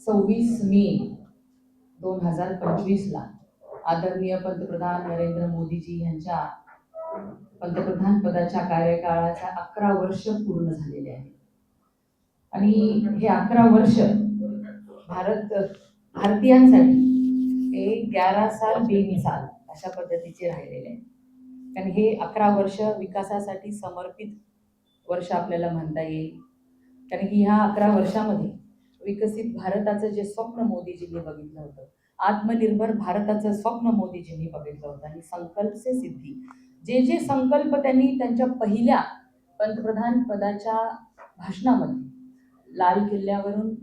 सव्वीस मे दोन हजार पंचवीसला आदरणीय पंतप्रधान नरेंद्र मोदीजी यांच्या पंतप्रधान पदाच्या कार्यकाळाचा अकरा वर्ष पूर्ण झालेले आहे आणि हे अकरा वर्ष भारत भारतीयांसाठी हे ग्यारा साल बेमिसाल अशा पद्धतीचे राहिलेले आहे कारण हे अकरा वर्ष विकासासाठी समर्पित वर्ष आपल्याला म्हणता येईल. कारण की ह्या अकरा वर्षामध्ये विकसित भारताचं जे स्वप्न मोदीजींनी बघितलं होतं आत्मनिर्भर भारताचं स्वप्न मोदीजींनी बघितलं होतं. आणि संकल्प से सिद्धी. जे जे संकल्प त्यांनी त्यांच्या पहिल्या पंतप्रधान पदाच्या भाषणामध्ये लाल किल्ल्यावरून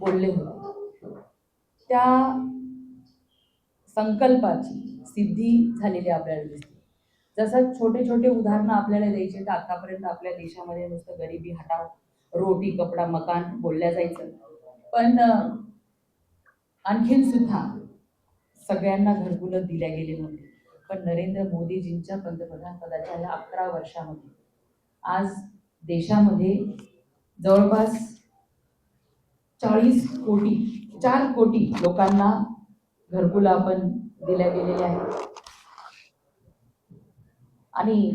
बोलले होते त्या संकल्पाची सिद्धी झालेली आपल्याला दिसते. जसं छोटे छोटे उदाहरणं आपल्याला द्यायचे तर आतापर्यंत आपल्या देशामध्ये नुसतं गरिबी हटाव रोटी कपडा मकान बोलल्या जायचं. पण आणखीन सुद्धा सगळ्यांना घरकुलं दिल्या गेले नव्हते. पण नरेंद्र मोदीजींच्या पंतप्रधान पदाच्या या अकरा वर्षामध्ये आज देशामध्ये जवळपास चाळीस कोटी चार कोटी लोकांना घरकुलं आपण दिल्या गेलेल्या आहेत. आणि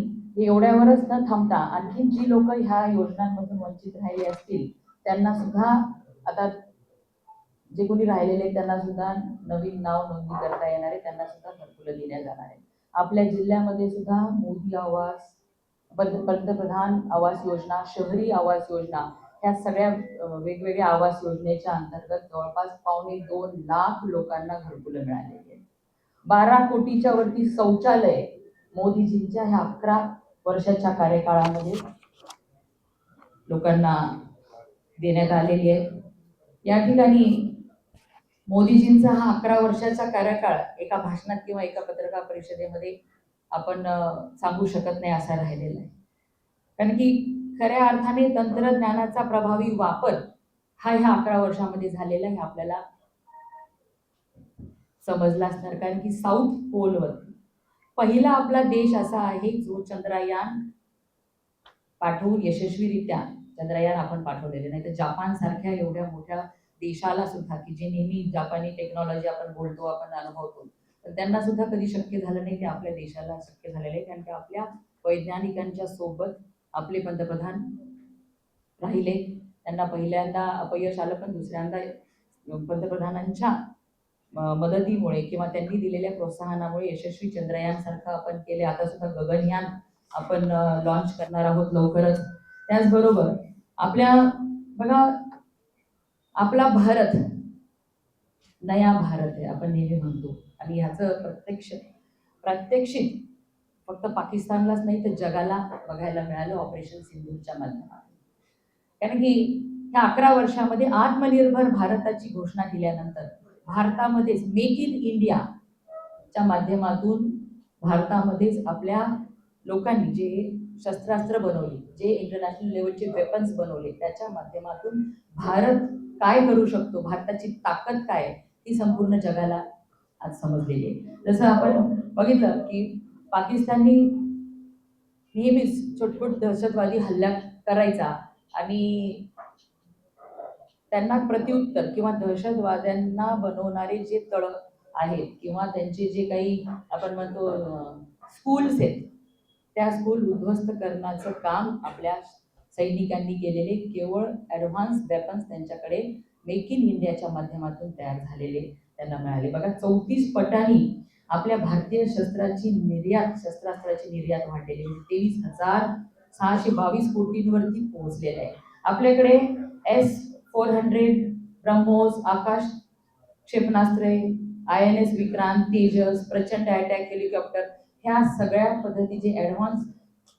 एवढ्यावरच न थांबता आणखीन जी लोक ह्या योजनांमधून वंचित राहिले असतील त्यांना सुद्धा आता जे कोणी राहिलेले आहेत, त्यांना सुद्धा नवीन नाव नोंदणी करता येणार आहे त्यांना सुद्धा घरकुलं दिल्या जाणार आहे आपल्या जिल्ह्यामध्ये सुद्धा मोदी आवास पंतप्रधान आवास योजना शहरी आवास योजना ह्या सगळ्या वेगवेगळ्या आवास योजनेच्या अंतर्गत जवळपास पावणे दोन लाख लोकांना घरकुलं मिळालेली आहेत. बारा कोटीच्या वरती शौचालय मोदीजींच्या ह्या अकरा वर्षाच्या कार्यकाळामध्ये लोकांना देण्यात आलेली आहे. या ठिकाणी मोदीजींचा हा अकरा वर्षाचा कार्यकाळ एका भाषणात किंवा एका पत्रकार परिषदेमध्ये आपण सांगू शकत नाही असा राहिलेला आहे. कारण की खऱ्या अर्थाने तंत्रज्ञानाचा प्रभावी वापर हा ह्या अकरा वर्षामध्ये झालेला आहे आपल्याला समजला असणार. कारण की साऊथ पोलवर पहिला आपला देश असा आहे जो चंद्रयान पाठवून यशस्वीरित्या चंद्रयान आपण पाठवलेले. नाही तर जपान सारख्या एवढ्या मोठ्या देशाला सुद्धा की जे नेहमी जापानी टेक्नॉलॉजी आपण बोलतो आपण अनुभवतो तर त्यांना सुद्धा कधी शक्य झालं नाही ते आपल्या देशाला शक्य झालेलं आहे. कारण की आपल्या वैज्ञानिकांच्या सोबत आपले पंतप्रधान राहिले. त्यांना पहिल्यांदा अपयश आलं पण दुसऱ्यांदा पंतप्रधानांच्या मदतीमुळे किंवा त्यांनी दिलेल्या प्रोत्साहनामुळे यशस्वी चंद्रयान सारखं आपण केले. आता सुद्धा गगनयान आपण लॉन्च करणार आहोत लवकरच. त्याचबरोबर आपल्या बघा आपला भारत नया भारत आहे आपण नेहमी म्हणतो. आणि ह्याचं प्रत्यक्ष प्रात्यक्षिक फक्त पाकिस्तानलाच नाही तर जगाला बघायला मिळालं ऑपरेशन सिंधूच्या माध्यमातून. कारण की ह्या अकरा वर्षामध्ये आत्मनिर्भर भारताची घोषणा केल्यानंतर भारतामध्येच मेक इन इंडियाच्या माध्यमातून भारतामध्येच आपल्या लोकांनी जे शस्त्रास्त्र बनवली जे इंटरनॅशनल लेवलचे वेपन्स बनवले त्याच्या माध्यमातून भारत काय करू शकतो? भारताची ताकद काय आहे, संपूर्ण जगाला आज समजलेली आहे. जसं आपण बघितलं की पाकिस्ताननी नेहमीच छोटछोट दहशतवादी हल्ला करायचा आणि त्यांना प्रत्युत्तर किंवा दहशतवाद्यांना बनवणारे जे तळ आहेत किंवा त्यांचे जे काही आपण म्हणतो स्कूल्स आहेत त्या स्कूल उद्ध्वस्त करण्याचं काम आपल्या सैनिकांनी केलेले केवळ ॲडव्हान्स वेपन्स त्यांच्याकडे मेक इन इंडियाच्या माध्यमातून तयार झालेले त्यांना मिळाले. बघा चौतीस पटांनी आपल्या भारतीय शस्त्राची निर्यात शस्त्रास्त्राची निर्यात वाढलेली म्हणजे तेवीस हजार सहाशे बावीस कोटींवरती पोहोचलेलं आहे. आपल्याकडे S four hundred BrahMos Akash क्षेपणास्त्रे I N S Vikrant Tejas Prachand attack helicopter ह्या सगळ्या पद्धतीचे ॲडव्हान्स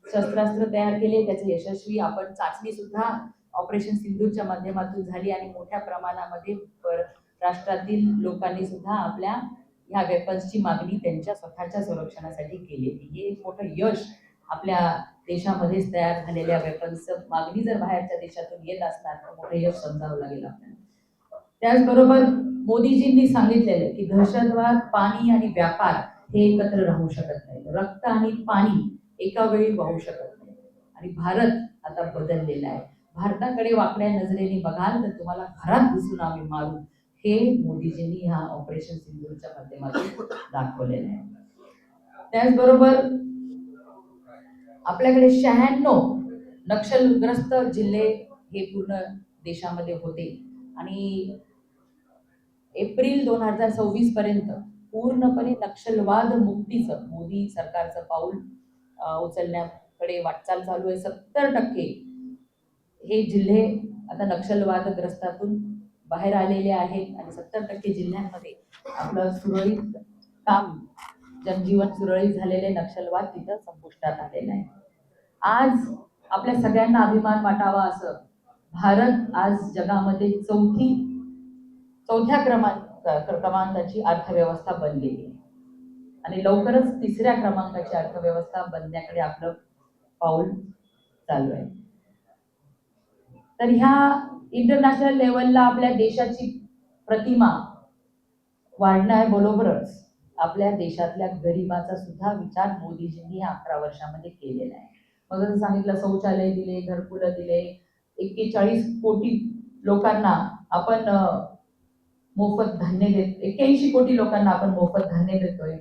शस्त्रास्त्र तयार केले. त्याचे यशस्वी आपण चाचणी सुद्धा ऑपरेशन सिंधूरच्या माध्यमातून झाली आणि मोठ्या प्रमाणामध्ये पर- राष्ट्रातील लोकांनी सुद्धा आपल्या ह्या वेपन्सची मागणी त्यांच्या स्वतःच्या संरक्षणासाठी केली. हे एक मोठं यश आपल्या देशामध्येच तयार झालेल्या वेपन्सचं मागणी जर बाहेरच्या देशातून येत असणार तर मोठे यश समजावं लागेल आपल्याला. त्याचबरोबर मोदीजींनी सांगितलेलं की दहशतवाद पाणी आणि व्यापार हे एकत्र राहू शकत नाही. रक्त आणि पाणी एका वेळी वाहू शकत नाही. आणि भारत आता बदललेला आहे. भारताकडे वाकड्या नजरेने बघाल तर तुम्हाला घरात घुसून आम्ही मारू. हे मोदीजींनी ह्या ऑपरेशन सिंधूरच्या माध्यमातून दाखवलेलं आहे. त्याचबरोबर आपल्याकडे शहाण्णव नक्षलग्रस्त जिल्हे हे पूर्ण देशामध्ये होते. आणि एप्रिल दोन हजार सव्वीस पर्यंत पूर्णपणे नक्षलवाद मुक्तीचं मोदी सरकारचं पाऊल उचलण्याकडे वाटचाल चालू आहे. सत्तर टक्के हे जिल्हे आता नक्षलवादग्रस्तातून बाहेर आलेले आहेत आणि सत्तर टक्के जिल्ह्यांमध्ये आपलं सुरळीत काम जनजीवन सुरळीत झालेले नक्षलवाद तिथं संपुष्टात आलेलं आहे. आज आपल्या सगळ्यांना अभिमान वाटावा असं भारत आज जगामध्ये चौथी चौथ्या क्रमांक क्रमांकाची अर्थव्यवस्था बनलेली आहे. आणि लवकरच तिसऱ्या क्रमांकाची अर्थव्यवस्था बनण्याकडे आपलं पाऊल चालू आहे. तर ह्या इंटरनॅशनल लेवलला आपल्या देशाची प्रतिमा वाढणार बरोबरच आपल्या देशातल्या गरिबाचा सुद्धा विचार मोदीजींनी अकरा वर्षामध्ये केलेला आहे. मग सांगितलं शौचालय दिले घरकुलं दिले. एक्केचाळीस कोटी लोकांना आपण मोफत धान्य देत एक्क्याऐंशी कोटी लोकांना आपण मोफत धान्य देतोय.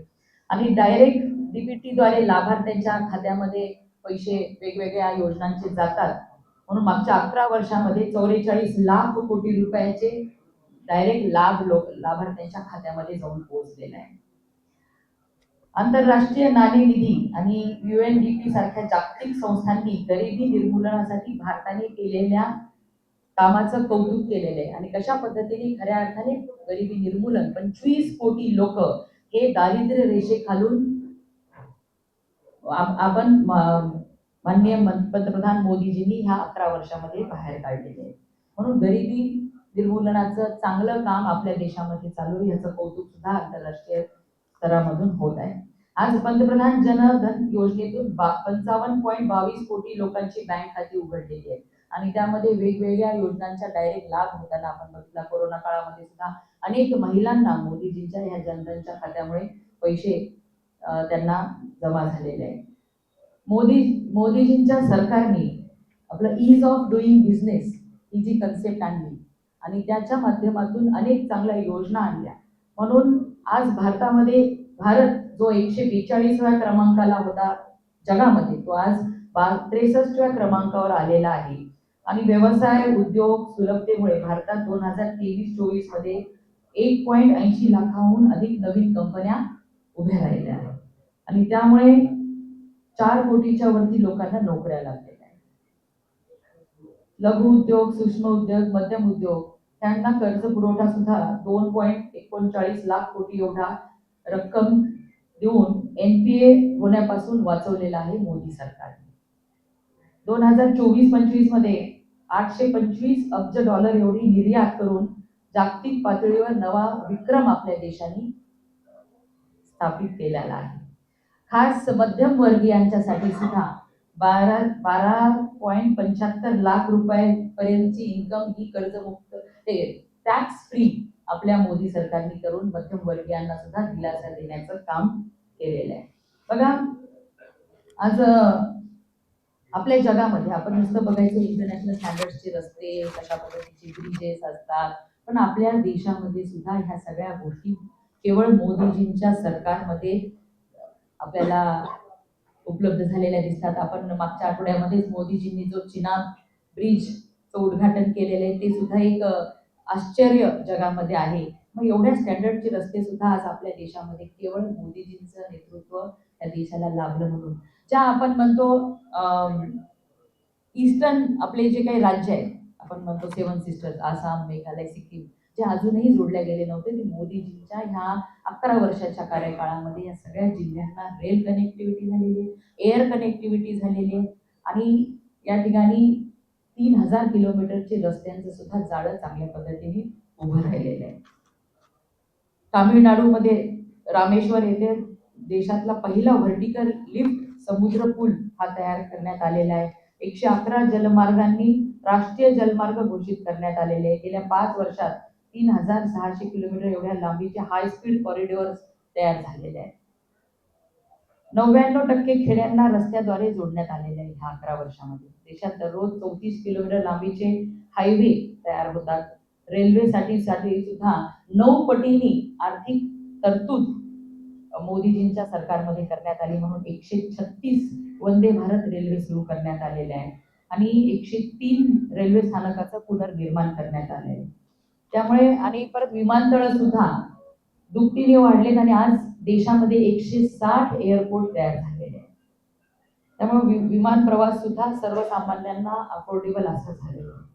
आणि डायरेक्ट डीबीटीद्वारे लाभार्थ्यांच्या खात्यामध्ये पैसे वेगवेगळ्या योजनांचे जातात. म्हणून मागच्या अकरा वर्षामध्ये चौवेचाळीस लाख कोटी रुपयाचे डायरेक्ट लाभ लोक लाभार्थ्यांच्या खात्यामध्ये जाऊन पोहोचलेला आहे. आंतरराष्ट्रीय नाणेनिधी आणि यू एन डी पी सारख्या जागतिक संस्थांनी गरिबी निर्मूलनासाठी भारताने केलेल्या कामाचं कौतुक केलेलं आहे. आणि कशा पद्धतीने खऱ्या अर्थाने गरिबी निर्मूलन पंचवीस कोटी लोक हे दारिद्र्य रेषेखालून आपण माननीय पंतप्रधान मोदीजींनी ह्या अकरा वर्षामध्ये बाहेर काढलेले आहे म्हणून गरिबी निर्मूलनाचं चांगलं काम आपल्या देशामध्ये चालू आहे याचं कौतुक सुद्धा आंतरराष्ट्रीय स्तरामधून होत आहे. आज पंतप्रधान जनधन योजनेतून बा पंचावन्न पॉईंट बावीस कोटी लोकांची बँक खाती उघडलेली आहेत. आणि त्यामध्ये वेगवेगळ्या योजनांचा डायरेक्ट लाभ होताना आपण बघितला कोरोना काळामध्ये सुद्धा अनेक महिलांना मोदीजींच्या ह्या जनधनच्या खात्यामुळे पैसे त्यांना जमा झालेले आहेत. मोदी मोदीजींच्या सरकारने आपलं ईज ऑफ डुईंग बिझनेस ही जी कन्सेप्ट आणली आणि त्याच्या माध्यमातून अनेक चांगल्या योजना आणल्या. म्हणून आज भारतामध्ये भारत जो एकशे बेचाळीसव्या क्रमांकाला होता जगामध्ये तो आज बा त्रेसष्टव्या क्रमांकावर आलेला आहे. आणि व्यवसाय उद्योग सुलभतेमुळे भारतात दोन हजार तेवीस चोवीसमध्ये एक पॉईंट ऐंशी लाखाहून अधिक नवीन कंपन्या उभ्या राहिल्या आहेत. आणि त्यामुळे चार कोटीच्या वरती लोकांना नोकऱ्या लागलेल्या आहेत. लघु उद्योग सूक्ष्म उद्योग मध्यम उद्योग त्यांना कर्ज पुरवठा सुद्धा दोन पॉईंट एकोणचाळीस लाख कोटी एवढा रक्कम देऊन एनपीए होण्यापासून वाचवलेला आहे मोदी सरकारने. दोन हजार चोवीस पंचवीसमध्ये आठशे पंचवीस अब्ज डॉलर एवढी निर्यात करून जागतिक पातळीवर नवा विक्रम आपल्या देशाने स्थापित केलेला आहे. खास मध्यम वर्गीयांच्यासाठी सुद्धा बारा बारा पॉईंट पंच्याहत्तर लाख रुपयापर्यंतची इन्कम ही कर्जमुक्त ते टॅक्स फ्री आपल्या मोदी सरकारने करून मध्यमवर्गीयांना सुद्धा दिलासा देण्याचं काम केलेलं आहे. बघा आज आपल्या जगामध्ये आपण नुसतं बघायचं इंटरनॅशनल स्टँडर्डचे रस्ते कशा पद्धतीचे ब्रिजेस असतात पण आपल्या देशामध्ये सुद्धा ह्या सगळ्या गोष्टी केवळ मोदीजींच्या सरकारमध्ये आपल्याला उपलब्ध झालेल्या दिसतात. आपण मागच्या आठवड्यामध्येच मोदीजींनी जो चिनाब ब्रिजचं उद्घाटन केलेलं आहे ते सुद्धा एक आश्चर्य जगामध्ये आहे. मग एवढ्या स्टँडर्डचे रस्ते सुद्धा आज आपल्या देशामध्ये केवळ मोदीजींचं नेतृत्व त्या देशाला लाभलं म्हणून. ज्या आपण म्हणतो ईस्टर्न आपले जे काही राज्य आहेत आपण म्हणतो सेवन सिस्टर्स आसाम मेघालय सिक्कीम जे अजूनही जोडले गेले नव्हते ते मोदीजींच्या ह्या अकरा वर्षाच्या कार्यकाळामध्ये या सगळ्या जिल्ह्यांना रेल कनेक्टिव्हिटी झालेली आहे एअर कनेक्टिव्हिटी झालेली आहे. आणि या ठिकाणी तीन हजार किलोमीटरचे रस्त्यांचं सुद्धा जाळं चांगल्या पद्धतीने उभं राहिलेलं आहे. तामिळनाडूमध्ये रामेश्वर येथे देशातला पहिला व्हर्टिकल लिफ्ट समुद्र पूल हा तयार करण्यात आलेला आहे. एकशे अकरा जलमार्गांनी राष्ट्रीय जलमार्ग घोषित करण्यात आलेले आहे. गेल्या पाच वर्षात तीन हजार सहाशे किलोमीटर एवढ्या लांबीचे हाय स्पीड कॉरिडॉर्स तयार झालेले आहेत. नव्याण्णव टक्के खेड्यांना रस्त्याद्वारे जोडण्यात आलेले आहे ह्या अकरा वर्षामध्ये. देशात दररोज चौतीस किलोमीटर लांबीचे हायवे तयार होतात. रेल्वेसाठी साठी सुद्धा नऊ पटींनी आर्थिक तरतूद मोदीजींच्या सरकारमध्ये करण्यात आली म्हणून एकशे छत्तीस वंदे भारत रेल्वे सुरू करण्यात आलेल्या आहे. आणि एकशे तीन रेल्वे स्थानकाचं पुनर्निर्माण करण्यात आलं आहे त्यामुळे आणि परत विमानतळ सुद्धा दुपटीने वाढलेत आणि आज देशामध्ये एकशे साठ एअरपोर्ट तयार झालेले आहेत. त्यामुळे वि- विमान प्रवास सुद्धा सर्वसामान्यांना अफोर्डेबल असं झालेलं आहे.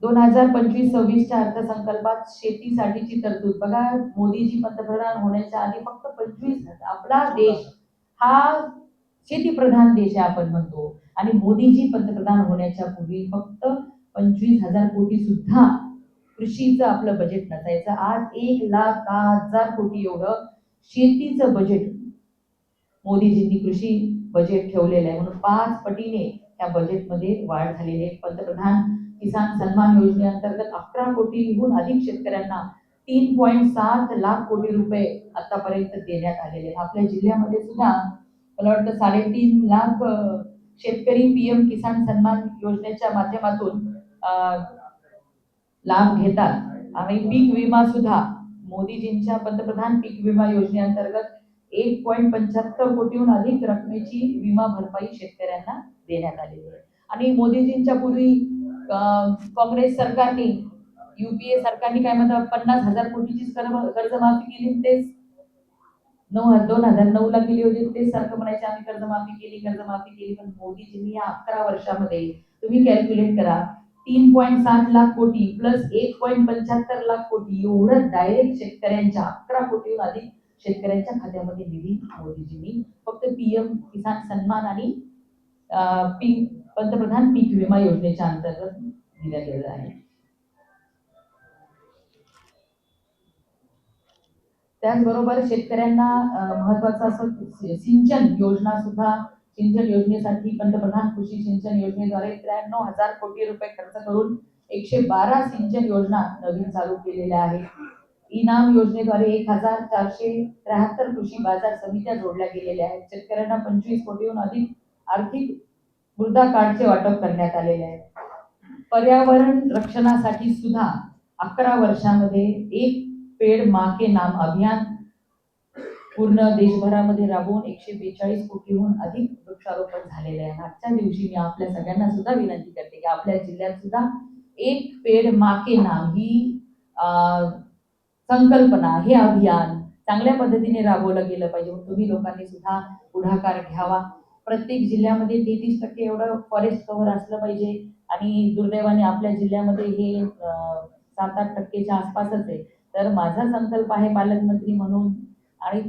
दोन हजार पंचवीस सव्वीसच्या अर्थसंकल्पात शेतीसाठीची तरतूद. बघा मोदीजी पंतप्रधान होण्याच्या आधी फक्त पंचवीस आपला देश हा शेतीप्रधान देश आहे आपण म्हणतो. आणि मोदीजी पंतप्रधान होण्याच्या पूर्वी फक्त पंचवीस हजार कोटी सुद्धा कृषीचं आपलं बजेट नसायचं. आज एक लाख दहा हजार कोटी एवढं शेतीचं बजेट मोदीजींनी कृषी बजेट ठेवलेलं आहे. म्हणून पाच पटीने त्या बजेटमध्ये वाढ झालेली आहे. पंतप्रधान किसान सन्मान योजनेअंतर्गत अकरा कोटीहून अधिक शेतकऱ्यांना तीन पॉईंट सात लाख कोटी रुपये आतापर्यंत देण्यात आलेले आपल्या जिल्ह्यामध्ये सुद्धा मला वाटतं साडेतीन लाख शेतकरी पीएम किसान सन्मान योजनेच्या माध्यमातून लाभ घेतात. आणि पीक विमा सुद्धा मोदीजींच्या पंतप्रधान पीक विमा योजनेअंतर्गत एक पॉईंट पंच्याहत्तर कोटीहून अधिक रकमेची विमा भरपाई शेतकऱ्यांना देण्यात आलेली आहे. आणि मोदीजींच्या पूर्वी काँग्रेस सरकारने युपीए सरकारने काय म्हणतात पन्नास हजार कोटीची कर्ज कर्जमाफी केली तेच नऊ हजार दोन हजार नऊ ला केली होती. तेच सारखं म्हणायचे आम्ही कर्जमाफी केली कर्जमाफी केली पण मोदीजींनी या अकरा वर्षामध्ये तुम्ही कॅल्क्युलेट करा तीन पॉईंट सात लाख कोटी प्लस एक पॉईंट पंच्याहत्तर लाख कोटी. एवढं डायरेक्ट शेतकऱ्यांच्या अकरा कोटीहून अधिक शेतकऱ्यांच्या खात्यामध्ये निधी मोदीजींनी फक्त पीएम किसान सन्मान आणि पीक पंतप्रधान पीक विमा योजनेच्या अंतर्गत दिल्या गेलेला आहे. त्याचबरोबर शेतकऱ्यांना महत्वाचं असं सिंचन योजना सुद्धा सिंचन योजनेसाठी पंतप्रधान कृषी सिंचन योजनेद्वारे त्र्याण्णव हजार कोटी रुपये खर्च करून एकशे बारा सिंचन योजना नवीन चालू केलेल्या आहेत. इनाम योजनेद्वारे एक हजार चारशे त्र्याहत्तर कृषी बाजार समित्या जोडल्या गेलेल्या आहेत. शेतकऱ्यांना पंचवीस कोटीहून अधिक आर्थिक मृदा कार्डचे वाटप करण्यात आलेले आहे. पर्यावरण रक्षणासाठी सुद्धा अकरा वर्षामध्ये एक पेड मा के नाम अभियान पूर्ण देशभरामध्ये राबवून एकशे बेचाळीस कोटीहून अधिक वृक्षारोपण झालेलं आहे. आजच्या दिवशी मी आपल्या सगळ्यांना सुद्धा विनंती करते की आपल्या जिल्ह्यात सुद्धा एक पेड माके नाम ही संकल्पना हे अभियान चांगल्या पद्धतीने राबवलं गेलं पाहिजे. तुम्ही लोकांनी सुद्धा पुढाकार घ्यावा. प्रत्येक जिल्ह्यामध्ये तेहतीस टक्के एवढं फॉरेस्ट कव्हर असलं पाहिजे आणि दुर्दैवाने आपल्या जिल्ह्यामध्ये हे सात आठ टक्केच्या आसपासच आहे. तर माझा संकल्प आहे पालकमंत्री म्हणून आणि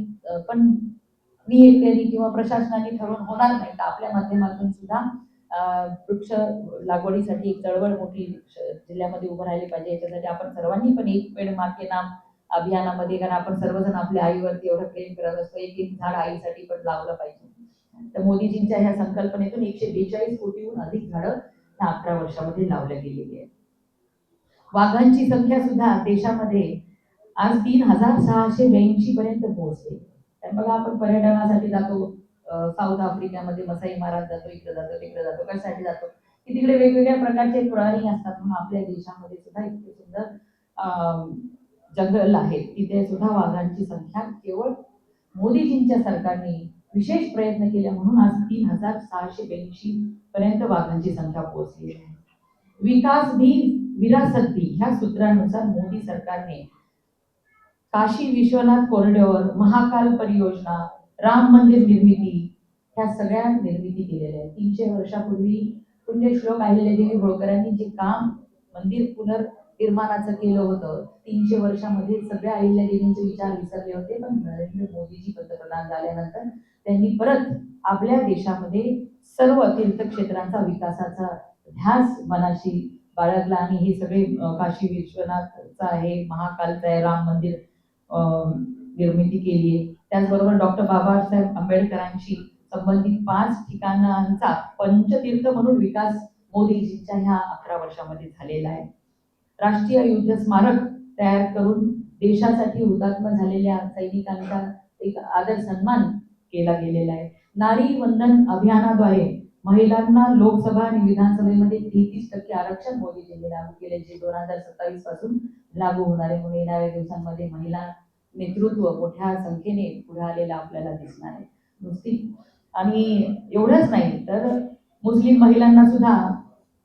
पण मी एकट्याने किंवा प्रशासनाने ठरवून होणार नाही. तर आपल्या माध्यमातून सुद्धा वृक्ष लागवडीसाठी एक चळवळ मोठी जिल्ह्यामध्ये उभं राहिली पाहिजे. याच्यासाठी आपण सर्वांनी पण एक पेड माके नाम अभियानामध्ये कारण आपण सर्वजण आपल्या आईवरती एवढं प्रेम करत असतो. एक एक झाड आईसाठी पण लावलं पाहिजे. तर मोदीजींच्या ह्या संकल्पनेतून एकशे बेचाळीस कोटीहून अधिक झाडं ह्या अकरा वर्षामध्ये लावल्या गेलेली आहेत. वाघांची संख्या सुद्धा देशामध्ये आज तीन हजार सहाशे ब्याऐंशी पर्यंत पोहोचली तर बघा आपण पर्यटनासाठी जातो साऊथ आफ्रिकामध्ये मसाई महाराज जातो इकडे जातो तिकडे जातो कशासाठी जातो? की तिकडे वेगवेगळ्या प्रकारचे प्राणी असतात. म्हणून आपल्या देशामध्ये सुद्धा इतके सुंदर जंगल आहेत. तिथे सुद्धा वाघांची संख्या केवळ मोदीजींच्या सरकारने विशेष प्रयत्न केले म्हणून आज तीन हजार सहाशे ब्याऐंशी पर्यंत वाघांची संख्या पोहोचली आहे. विकास भी विरासत भी ह्या सूत्रानुसार मोदी सरकारने काशी विश्वनाथ कॉरिडॉर महाकाल परियोजना राम मंदिर निर्मिती ह्या सगळ्या निर्मिती केलेल्या आहेत. तीनशे वर्षापूर्वी पुण्यश्लोक अहिल्यादेवी होळकरांनी जे काम मंदिर पुनर्निर्माणाचं केलं होतं तीनशे वर्षामध्ये सगळ्या अहिल्यादेवींचे विचार विसरले होते पण नरेंद्र मोदीजी पंतप्रधान झाल्यानंतर त्यांनी परत आपल्या देशामध्ये सर्व तीर्थक्षेत्रांचा विकासाचा ध्यास मनाशी बाळगला आणि हे सगळे काशी विश्वनाथचं आहे महाकालचं आहे राम मंदिर निर्मिती केली आहे. त्याचबरोबर डॉक्टर बाबासाहेब आंबेडकरांशी संबंधित पाच ठिकाणांचा पंचतीर्थ म्हणून विकास मोदीजींच्या ह्या अकरा वर्षामध्ये झालेला आहे. राष्ट्रीय युद्ध स्मारक तयार करून देशासाठी हुतात्मा झालेल्या सैनिकांचा एक आदर सन्मान केला गेलेला आहे. नारी वंदन अभियानाद्वारे महिलांना लोकसभा आणि विधानसभेमध्ये तेहतीस टक्के आरक्षण मोदीजींनी लागू केले जे दोन हजार सत्तावीसपासून लागू होणार आहे. म्हणून येणाऱ्या दिवसांमध्ये महिला नेतृत्व मोठ्या संख्येने पुढे आलेलं आपल्याला दिसणार आहे. नुसती आणि एवढंच नाही तर मुस्लिम महिलांना सुद्धा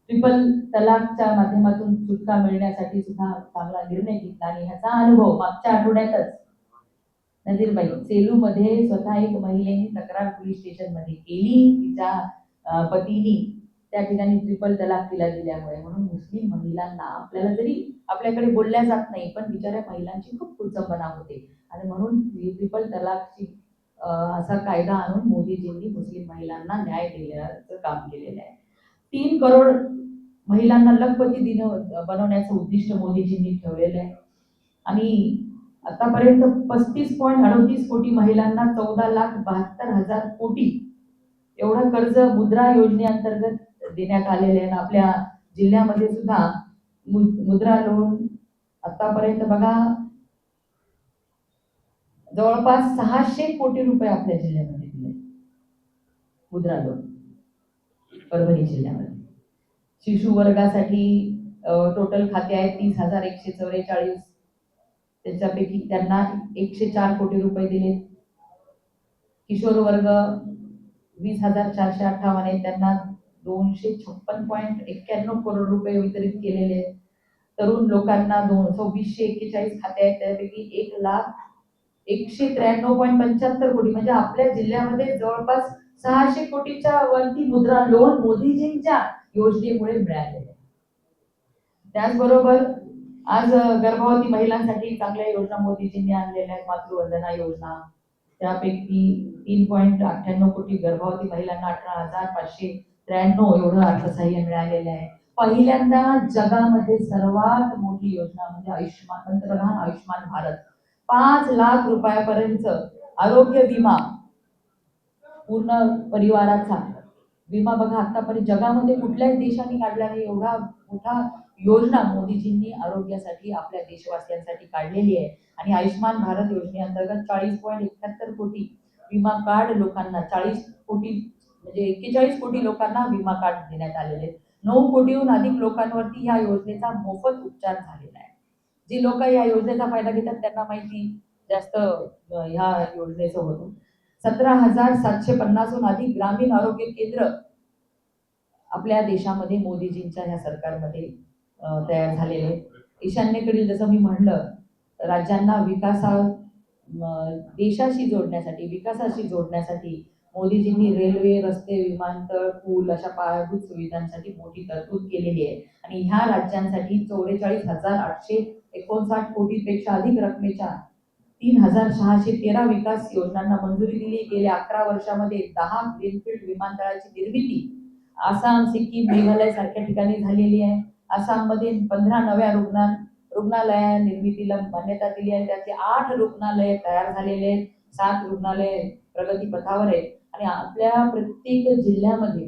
ट्रिपल तलाकच्या माध्यमातून सुटका मिळण्यासाठी सुद्धा चांगला निर्णय घेतला आणि ह्याचा अनुभव मागच्या आठवड्यातच नजीरबाई सेलूमध्ये स्वतः एक महिलेने तक्रार पोलीस स्टेशनमध्ये केली. तिच्या अं, पतीनी त्या ठिकाणी ट्रिपल तलाक तिला दिल्यामुळे म्हणून मुस्लिम महिलांना आपल्याला जरी आपल्याकडे बोलल्या जात नाही पण बिचाऱ्या महिलांची खूप कुचंबना होते. आणि म्हणून ट्रिपल तलाकची असा कायदा आणून मोदीजींनी मुस्लिम महिलांना न्याय देण्याचं काम केलेलं आहे. तीन करोड महिलांना लखपती दिन बनवण्याचं उद्दिष्ट मोदीजींनी ठेवलेलं आहे. आणि आतापर्यंत पस्तीस पॉईंट अडतीस कोटी महिलांना चौदा लाख बहात्तर हजार कोटी एवढं कर्ज मुद्रा योजनेअंतर्गत देण्यात आलेले आहे आणि आपल्या जिल्ह्यामध्ये सुद्धा मुद्रा लोन आतापर्यंत बघा जवळपास सहाशे कोटी रुपये आपल्या जिल्ह्यामध्ये दिले मुद्रा लोन. परभणी जिल्ह्यामध्ये. शिशु वर्गासाठी टोटल खाते आहेत तीस हजार एकशे चौवेचाळीस त्याच्यापैकी त्यांना एकशे चार कोटी रुपये दिले किशोर वर्ग वीस हजार चारशे अठ्ठावन्न त्यांना दोनशे छप्पन पॉईंट एक्क्याण्णव करोड रुपये वितरित केलेले आहेत. तरुण लोकांना दोन सव्वीसशे एक्केचाळीस खाते आहेत. त्यापैकी एक लाख एकशे त्र्याण्णव पॉईंट पंच्याहत्तर कोटी. म्हणजे आपल्या जिल्ह्यामध्ये जवळपास सहाशे कोटीच्या वरती मुद्रा लोन मोदीजींच्या योजनेमुळे मिळालेले आहे. त्याचबरोबर आज गर्भवती महिलांसाठी चांगल्या योजना मोदीजींनी आणलेल्या आहेत. मातृवंदना योजना त्यापैकी तीन पॉईंट अठ्ठ्याण्णव कोटी गर्भवती महिलांना अठरा हजार पाचशे त्र्याण्णव एवढं अर्थसहाय्य मिळालेलं आहे. पहिल्यांदा जगामध्ये सर्वात मोठी योजना म्हणजे आयुष्यमान पंतप्रधान आयुष्यमान भारत. पाच लाख रुपयापर्यंत आरोग्य विमा पूर्ण परिवाराचा विमा बघा आतापर्यंत जगामध्ये कुठल्याच देशाने काढला नाही. एवढा मोठा योजना मोदीजींनी आरोग्यासाठी आपल्या देशवासियांसाठी काढलेली आहे. आणि आयुष्यमान भारत योजनेअंतर्गत चाळीस पॉईंट एकाहत्तर कोटी विमा कार्ड लोकांना चाळीस कोटी म्हणजे एक्केचाळीस कोटी लोकांना विमा कार्ड देण्यात आलेले आहेत. नऊ कोटीहून अधिक लोकांवरती या योजनेचा मोफत उपचार झालेला आहे. जी लोक या योजनेचा फायदा घेतात त्यांना माहिती जास्त ह्या योजनेचं होतं सतरा हजार सातशे पन्नासहून अधिक ग्रामीण आरोग्य केंद्र आपल्या देशामध्ये मोदीजींच्या ह्या सरकारमध्ये तयार झालेले आहेत. ईशान्येकडील जसं मी म्हणलं राज्यांना विकासा देशाशी जोडण्यासाठी विकासाशी जोडण्यासाठी मोदीजींनी रेल्वे रस्ते विमानतळ पूल अशा पायाभूत सुविधांसाठी मोठी तरतूद केलेली आहे आणि ह्या राज्यांसाठी चौवेचाळीस हजार आठशे एकोणसाठ कोटीपेक्षा अधिक रकमेच्या तीन हजार सहाशे तेरा विकास योजनांना मंजुरी दिली. गेल्या अकरा वर्षामध्ये दहा ग्रीनफील्ड विमानतळाची निर्मिती आसाम सिक्कीम मेघालय सारख्या ठिकाणी झालेली आहे. आसाममध्ये पंधरा नव्या रुग्णां रुग्णालया निर्मितीला मान्यता दिली आहे. त्याचे आठ रुग्णालय तयार झालेले आहेत. सात रुग्णालय प्रगतीपथावर आहेत. आणि आपल्या प्रत्येक जिल्ह्यामध्ये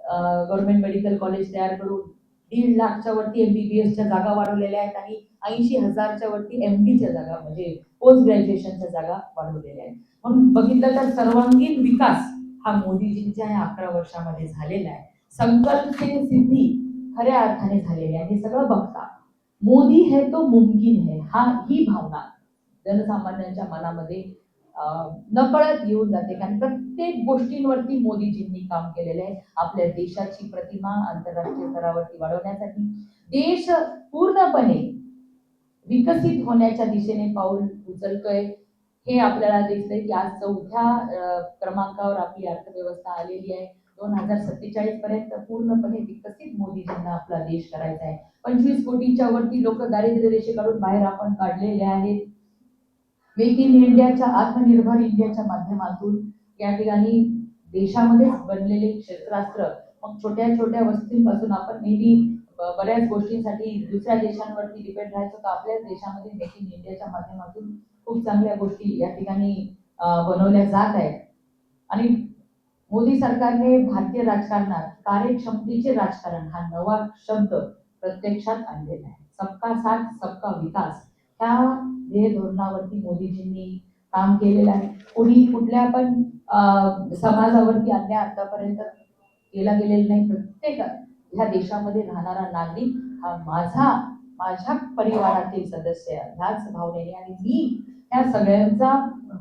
गव्हर्नमेंट मेडिकल कॉलेज तयार करून दीड लाखच्या वरती एम बी बी एसच्या जागा वाढवलेल्या आहेत आणि ऐंशी हजारच्या वरती एम डीच्या जागा म्हणजे पोस्ट ग्रॅज्युएशनच्या जागा वाढवलेल्या आहेत. म्हणून बघितलं तर सर्वांगीण विकास हा मोदीजींच्या या अकरा वर्षामध्ये झालेला आहे. संकल्प सिद्धी खऱ्या अर्थाने झालेली आहे. हे सगळं बघता मोदी है तो मुमकिन है हा ही भावना जनसामान्यांच्या मनामध्ये नकळत येऊन जाते. कारण प्रत्येक गोष्टींवरती मोदीजींनी काम केलेलं आहे. आपल्या देशाची प्रतिमा आंतरराष्ट्रीय स्तरावरती वाढवण्यासाठी. देश पूर्णपणे विकसित होण्याच्या दिशेने पाऊल उचलतोय. हे आपल्याला दिसतंय की आज चौथ्या क्रमांकावर आपली अर्थव्यवस्था आलेली आहे. दोन हजार सत्तेचाळीस पर्यंत पूर्णपणे विकसित मोदीजींना आपला देश करायचा आहे. पंचवीस कोटींच्या वरती लोक दारिद्र्य रेषेकडून बाहेर आपण काढलेले आहेत. मेक इन इंडियाच्या आत्मनिर्भर इंडियाच्या माध्यमातून या ठिकाणी देशामध्येच बनलेले क्षेत्रास्त्र मग छोट्या छोट्या वस्तूंपासून आपण नेहमी बऱ्याच गोष्टींसाठी दुसऱ्या देशांवरती डिपेंड राहायचो तर आपल्याच देशामध्ये मेक इन इंडियाच्या माध्यमातून खूप चांगल्या गोष्टी या ठिकाणी बनवल्या जात आहेत. आणि मोदी सरकारने भारतीय राजकारणात कार्यक्षमतेचे राजकारण हा नवा शब्द प्रत्यक्षात आणलेला आहे. सबका साथ सबका विकास. ह्या ध्येय धोरणावरती मोदीजींनी काम केलेलं आहे. कोणी कुठल्या पण समाजावरती अन्याय आतापर्यंत केला गेलेला नाही. प्रत्येक ह्या देशामध्ये राहणारा नागरिक हा माझा माझ्या परिवारातील सदस्य ह्याच भावनेने आणि मी ह्या सगळ्यांचा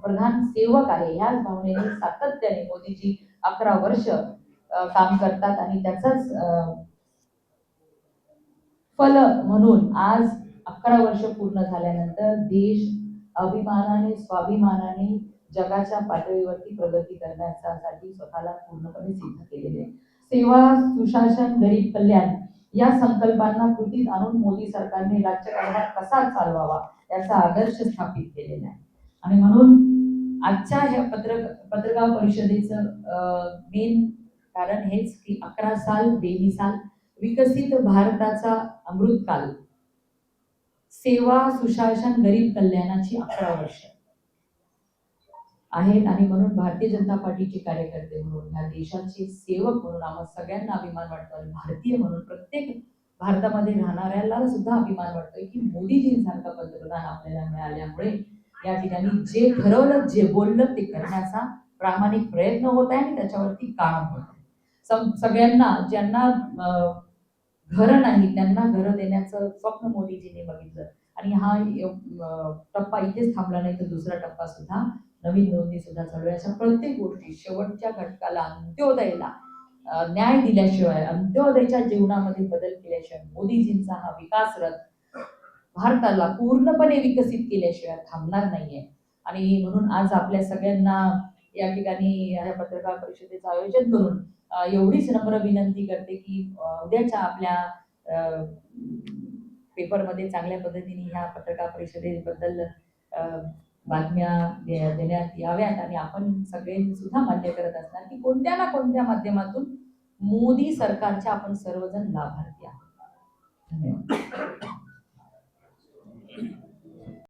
प्रधान सेवक आहे. ह्याच भावनेने सातत्याने मोदीजी अकरा वर्ष काम करतात आणि त्याचाच फल म्हणून आज अकरा वर्ष पूर्ण झाल्यानंतर देश अभिमानाने स्वाभिमानाने जगाच्या पातळीवरती प्रगती करण्यासाठी स्वतःला पूर्णपणे सिद्ध केलेले सेवा सुशासन गरीब कल्याण या संकल्पांना कृतीत आणून मोदी सरकारने राज्यकारभार कसा चालवावा याचा आदर्श स्थापित केलेला आहे. आणि म्हणून आजच्या ह्या पत्र पत्रकार परिषदेचं मेन कारण हेच की अकरा साल बेमिसाल विकसित भारताचा अमृतकाल सेवा सुशासन गरीब कल्याणाची अकरा वर्ष. आहेत आणि म्हणून भारतीय जनता पार्टीचे कार्यकर्ते म्हणून ह्या देशाचे सेवक म्हणून आम्हाला सगळ्यांना अभिमान वाटतो आणि भारतीय म्हणून प्रत्येक भारतामध्ये राहणाऱ्याला सुद्धा अभिमान वाटतोय की मोदीजींसारखा पंतप्रधान आपल्याला मिळाल्यामुळे या ठिकाणी जे ठरवलं जे बोललं ते करण्याचा प्रामाणिक प्रयत्न होत आहे आणि त्याच्यावरती काम होत आहे. सगळ्यांना ज्यांना अं, घरं नाही त्यांना घरं देण्याचं स्वप्न मोदीजींनी बघितलं. आणि हा टप्पा इथेच थांबला नाही तर दुसरा टप्पा सुद्धा नवीन नोंदणी सुद्धा चालू आहे. अशा प्रत्येक गोष्टी शेवटच्या घटकाला अंत्योदयला न्याय दिल्याशिवाय अंत्योदयच्या जीवनामध्ये बदल केल्याशिवाय मोदीजींचा हा विकास रथ भारताला पूर्णपणे विकसित केल्याशिवाय थांबणार नाहीये. आणि म्हणून आज आपल्या सगळ्यांना या ठिकाणी या पत्रकार परिषदेचं आयोजन करून एवढीच नम्र विनंती करते की उद्याच्या आपल्या पेपरमध्ये चांगल्या पद्धतीने ह्या पत्रकार परिषदेबद्दल बातम्या देण्यात याव्यात आणि आपण सगळे सुद्धा मान्य करत असणार की कोणत्या ना कोणत्या माध्यमातून मोदी सरकारच्या आपण सर्वजण लाभार्थी आहोत. धन्यवाद.